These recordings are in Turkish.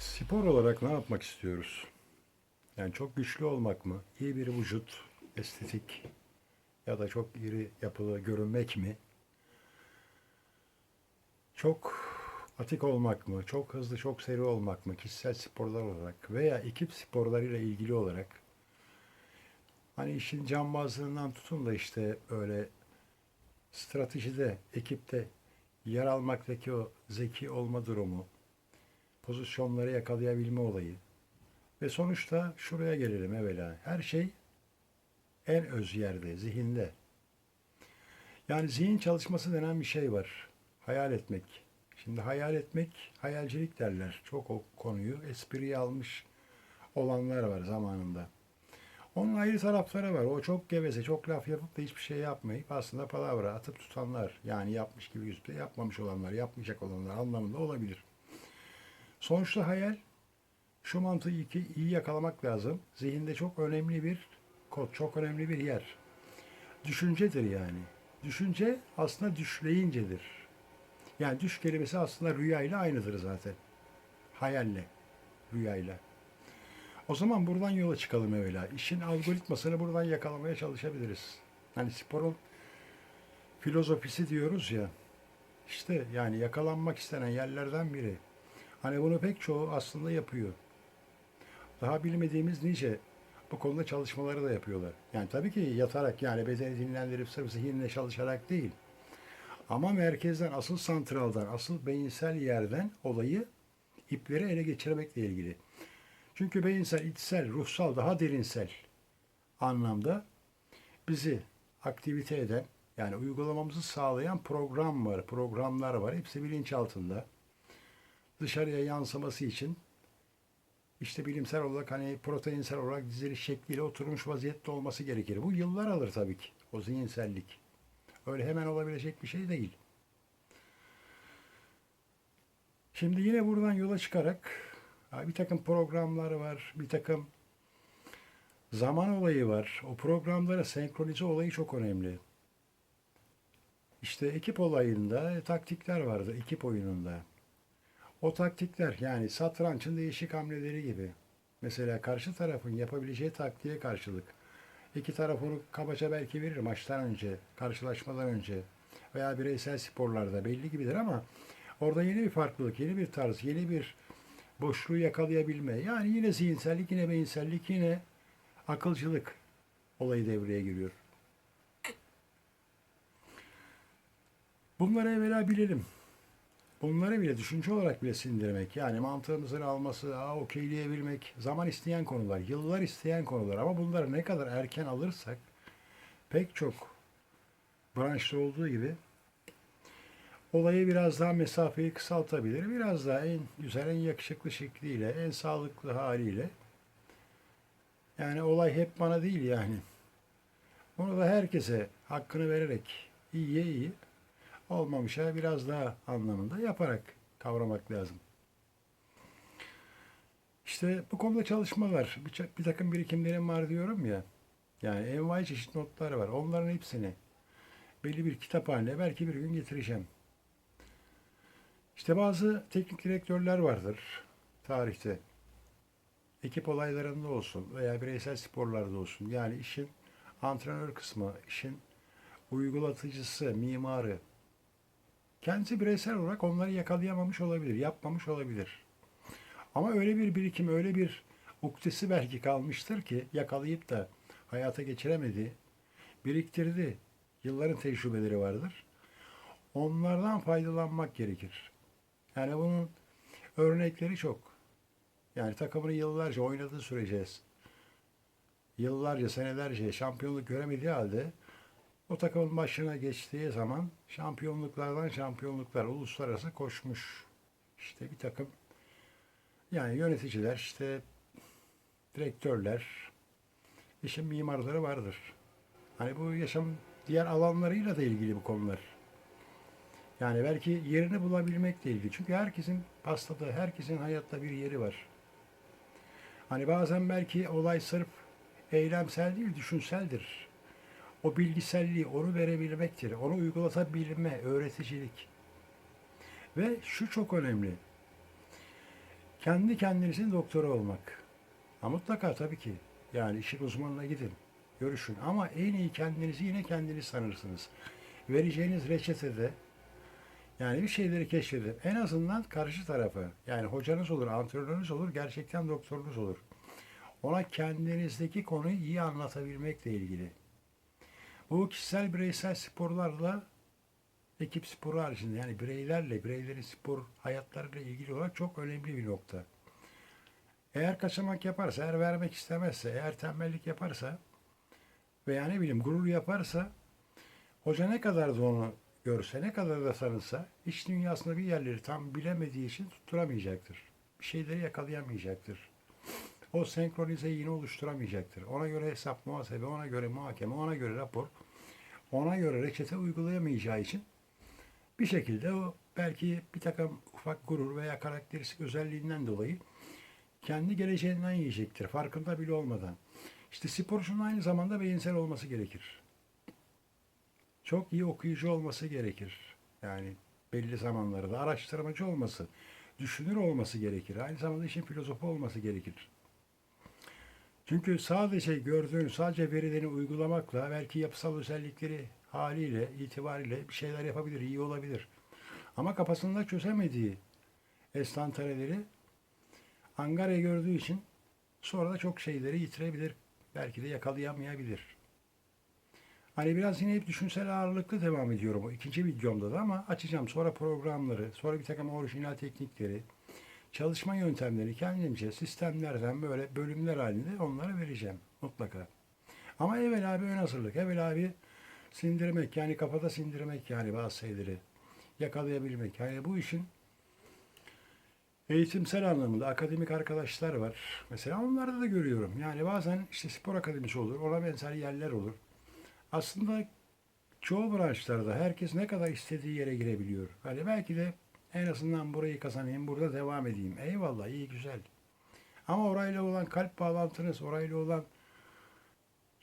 Spor olarak ne yapmak istiyoruz? Yani çok güçlü olmak mı? İyi bir vücut, estetik ya da çok iri yapılı görünmek mi? Çok atik olmak mı? Çok hızlı, çok seri olmak mı? Kişisel sporlar olarak veya ekip sporlarıyla ilgili olarak hani işin cambazlığından tutun da işte öyle stratejide, ekipte yer almaktaki o zeki olma durumu, pozisyonları yakalayabilme olayı. Ve sonuçta şuraya gelelim evvela. Her şey en öz yerde, zihinde. Yani zihin çalışması denen bir şey var. Hayal etmek. Şimdi hayal etmek, hayalcilik derler. Çok o konuyu espriye almış olanlar var zamanında. Onun ayrı tarafları var. O çok geveze, çok laf yapıp da hiçbir şey yapmayıp aslında palavra atıp tutanlar. Yani yapmış gibi yüzde yapmamış olanlar, yapmayacak olanlar anlamında olabilir. Sonuçta hayal şu mantığı iki iyi yakalamak lazım. Zihinde çok önemli bir kod, çok önemli bir yer. Düşüncedir yani. Düşünce aslında düşleyincedir. Yani düş kelimesi aslında rüyayla aynıdır zaten. Hayalle, rüyayla. O zaman buradan yola çıkalım evvela. İşin algoritmasını buradan yakalamaya çalışabiliriz. Hani sporun filozofisi diyoruz ya. İşte yani yakalanmak istenen yerlerden biri. Hani bunu pek çoğu aslında yapıyor. Daha bilmediğimiz nice bu konuda çalışmaları da yapıyorlar. Yani tabii ki yatarak yani bedeni dinlendirip sırf zihinle çalışarak değil. Ama merkezden, asıl santraldan, asıl beyinsel yerden olayı ipleri ele geçirmekle ilgili. Çünkü beyinsel, içsel, ruhsal, daha derinsel anlamda bizi aktivite eden, yani uygulamamızı sağlayan program var, programlar var. Hepsi bilinç altında. Dışarıya yansıması için işte bilimsel olarak hani proteinsel olarak diziliş şekliyle oturmuş vaziyette olması gerekir. Bu yıllar alır tabii ki o zihinsellik. Öyle hemen olabilecek bir şey değil. Şimdi yine buradan yola çıkarak bir takım programlar var, bir takım zaman olayı var. O programlara senkronize olayı çok önemli. İşte ekip olayında taktikler vardı, ekip oyununda. O taktikler yani satrançın değişik hamleleri gibi. Mesela karşı tarafın yapabileceği taktiğe karşılık iki taraf onu kabaca belki verir maçtan önce, karşılaşmadan önce veya bireysel sporlarda belli gibidir ama orada yeni bir farklılık, yeni bir tarz, yeni bir boşluğu yakalayabilme. Yani yine zihinsellik, yine beyinsellik, yine akılcılık olayı devreye giriyor. Bunları evvela bilelim. Bunları bile düşünce olarak bile sindirmek, yani mantığımızın alması, aa, okeyleyebilmek, zaman isteyen konular, yıllar isteyen konular. Ama bunları ne kadar erken alırsak, pek çok branşta olduğu gibi olayı biraz daha mesafeyi kısaltabilir. Biraz daha en güzel, en yakışıklı şekliyle, en sağlıklı haliyle. Yani olay hep bana değil yani. Bunu da herkese hakkını vererek iyiye iyi, olmamışa biraz daha anlamında yaparak kavramak lazım. İşte bu konuda çalışmalar, bir, takım birikimlerim var diyorum ya. Yani envai çeşit notlar var. Onların hepsini belli bir kitap haline belki bir gün getireceğim. İşte bazı teknik direktörler vardır tarihte. Ekip olaylarında olsun veya bireysel sporlarda olsun. Yani işin antrenör kısmı, işin uygulatıcısı, mimarı, Kendisi bireysel olarak onları yakalayamamış olabilir, yapmamış olabilir. Ama öyle bir birikim, öyle bir uktesi belki kalmıştır ki yakalayıp da hayata geçiremedi, biriktirdi. Yılların tecrübeleri vardır. Onlardan faydalanmak gerekir. Yani bunun örnekleri çok. Yani takımını yıllarca oynadığı sürece, yıllarca, senelerce şampiyonluk göremediği halde o takımın başına geçtiği zaman şampiyonluklardan şampiyonluklar uluslararası koşmuş. İşte bir takım yani yöneticiler, işte direktörler, işin mimarları vardır. Hani bu yaşam diğer alanlarıyla da ilgili bu konular. Yani belki yerini bulabilmekle ilgili. Çünkü herkesin pastadığı, herkesin hayatta bir yeri var. Hani bazen belki olay sırf eylemsel değil, düşünseldir o bilgiselliği onu verebilmektir. Onu uygulatabilme, öğreticilik. Ve şu çok önemli. kendi kendinizin doktoru olmak. Ha, mutlaka tabii ki. Yani işin uzmanına gidin, görüşün. Ama en iyi kendinizi yine kendiniz sanırsınız. Vereceğiniz reçetede yani bir şeyleri keşfedin. En azından karşı tarafa yani hocanız olur, antrenörünüz olur, gerçekten doktorunuz olur. Ona kendinizdeki konuyu iyi anlatabilmekle ilgili. Bu kişisel bireysel sporlarla ekip sporu haricinde yani bireylerle, bireylerin spor hayatlarıyla ilgili olarak çok önemli bir nokta. Eğer kaçamak yaparsa, eğer vermek istemezse, eğer tembellik yaparsa veya ne bileyim gurur yaparsa hoca ne kadar da onu görse, ne kadar da sanırsa iç dünyasında bir yerleri tam bilemediği için tutturamayacaktır. Bir şeyleri yakalayamayacaktır. O senkronizeyi yine oluşturamayacaktır. Ona göre hesap muhasebe, ona göre muhakeme, ona göre rapor, ona göre reçete uygulayamayacağı için bir şekilde o belki bir takım ufak gurur veya karakteristik özelliğinden dolayı kendi geleceğinden yiyecektir. Farkında bile olmadan. İşte sporcunun aynı zamanda beyinsel olması gerekir. Çok iyi okuyucu olması gerekir. Yani belli zamanlarda araştırmacı olması, düşünür olması gerekir. Aynı zamanda işin filozofu olması gerekir. Çünkü sadece gördüğünü, sadece verilerini uygulamakla belki yapısal özellikleri haliyle, itibariyle bir şeyler yapabilir, iyi olabilir. Ama kafasında çözemediği estantaneleri Angarya gördüğü için sonra da çok şeyleri yitirebilir. Belki de yakalayamayabilir. Hani biraz yine hep düşünsel ağırlıklı devam ediyorum o ikinci videomda da ama açacağım sonra programları, sonra bir takım orijinal teknikleri, çalışma yöntemleri kendimce sistemlerden böyle bölümler halinde onlara vereceğim mutlaka. Ama evvel abi ön hazırlık, evvel abi sindirmek yani kafada sindirmek yani bazı şeyleri yakalayabilmek. Yani bu işin eğitimsel anlamında akademik arkadaşlar var. Mesela onlarda da görüyorum. Yani bazen işte spor akademisi olur, ona benzer yerler olur. Aslında çoğu branşlarda herkes ne kadar istediği yere girebiliyor. Hani belki de en azından burayı kazanayım, burada devam edeyim. Eyvallah, iyi güzel. Ama orayla olan kalp bağlantınız, orayla olan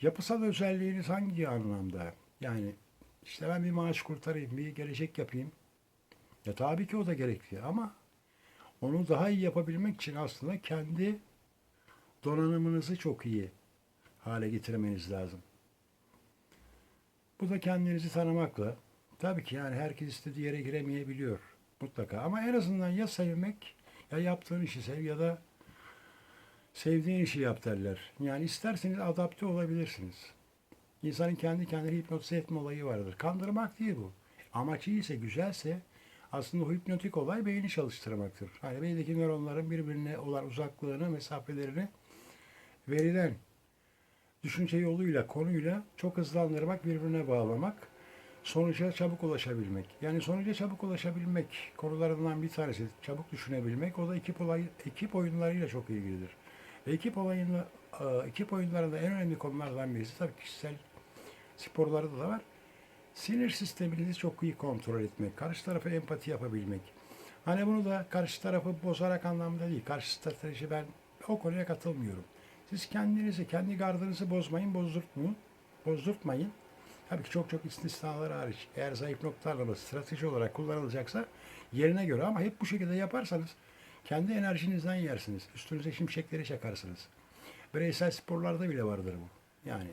yapısal özelliğiniz hangi anlamda? Yani işte ben bir maaş kurtarayım, bir gelecek yapayım. Ya tabii ki o da gerekli ama onu daha iyi yapabilmek için aslında kendi donanımınızı çok iyi hale getirmeniz lazım. Bu da kendinizi tanımakla. Tabii ki yani herkes istediği yere giremeyebiliyor mutlaka. Ama en azından ya sevmek ya yaptığın işi sev ya da sevdiğin işi yap derler. Yani isterseniz adapte olabilirsiniz. İnsanın kendi kendini hipnotize etme olayı vardır. Kandırmak değil bu. Amaç iyiyse, güzelse aslında hipnotik olay beyni çalıştırmaktır. Hani beyindeki nöronların birbirine olan uzaklığını, mesafelerini verilen düşünce yoluyla, konuyla çok hızlandırmak, birbirine bağlamak, sonuca çabuk ulaşabilmek. Yani sonuca çabuk ulaşabilmek konularından bir tanesi, çabuk düşünebilmek. O da ekip, olay, ekip oyunlarıyla çok ilgilidir. Ve ekip, olayında, e, ekip oyunlarında en önemli konulardan birisi tabii kişisel sporlarda da var. Sinir sisteminizi çok iyi kontrol etmek, karşı tarafa empati yapabilmek. Hani bunu da karşı tarafı bozarak anlamda değil. Karşı strateji ben o konuya katılmıyorum. Siz kendinizi, kendi gardınızı bozmayın, bozdurtmayın. Bozdurtmayın. Tabii ki çok çok istisnalar hariç. Eğer zayıf noktalarla strateji olarak kullanılacaksa yerine göre ama hep bu şekilde yaparsanız kendi enerjinizden yersiniz. Üstünüze şimşekleri çakarsınız. Bireysel sporlarda bile vardır bu. Yani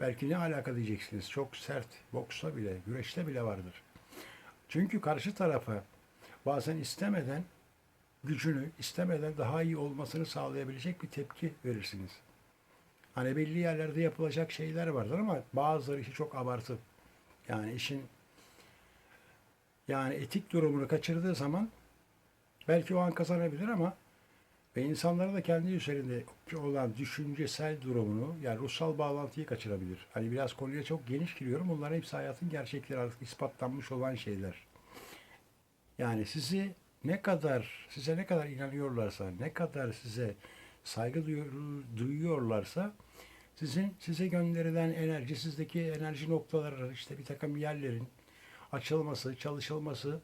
belki ne alaka diyeceksiniz. Çok sert. Boksta bile, güreşte bile vardır. Çünkü karşı tarafa bazen istemeden gücünü istemeden daha iyi olmasını sağlayabilecek bir tepki verirsiniz. Hani belli yerlerde yapılacak şeyler vardır ama bazıları işi çok abartı. Yani işin yani etik durumunu kaçırdığı zaman belki o an kazanabilir ama ve insanlara da kendi üzerinde olan düşüncesel durumunu yani ruhsal bağlantıyı kaçırabilir. Hani biraz konuya çok geniş giriyorum. Bunların hepsi hayatın gerçekleri artık ispatlanmış olan şeyler. Yani sizi ne kadar size ne kadar inanıyorlarsa, ne kadar size saygı duyuyor- duyuyorlarsa sizin size gönderilen enerji, sizdeki enerji noktaları, işte bir takım yerlerin açılması, çalışılması,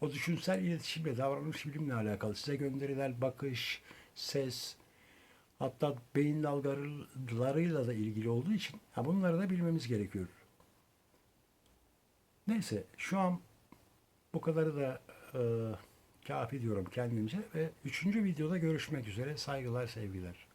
o düşünsel iletişimle, davranış bilimle alakalı size gönderilen bakış, ses, hatta beyin dalgalarıyla da ilgili olduğu için ha bunları da bilmemiz gerekiyor. Neyse şu an bu kadarı da e, kafi diyorum kendimce ve üçüncü videoda görüşmek üzere. Saygılar, sevgiler.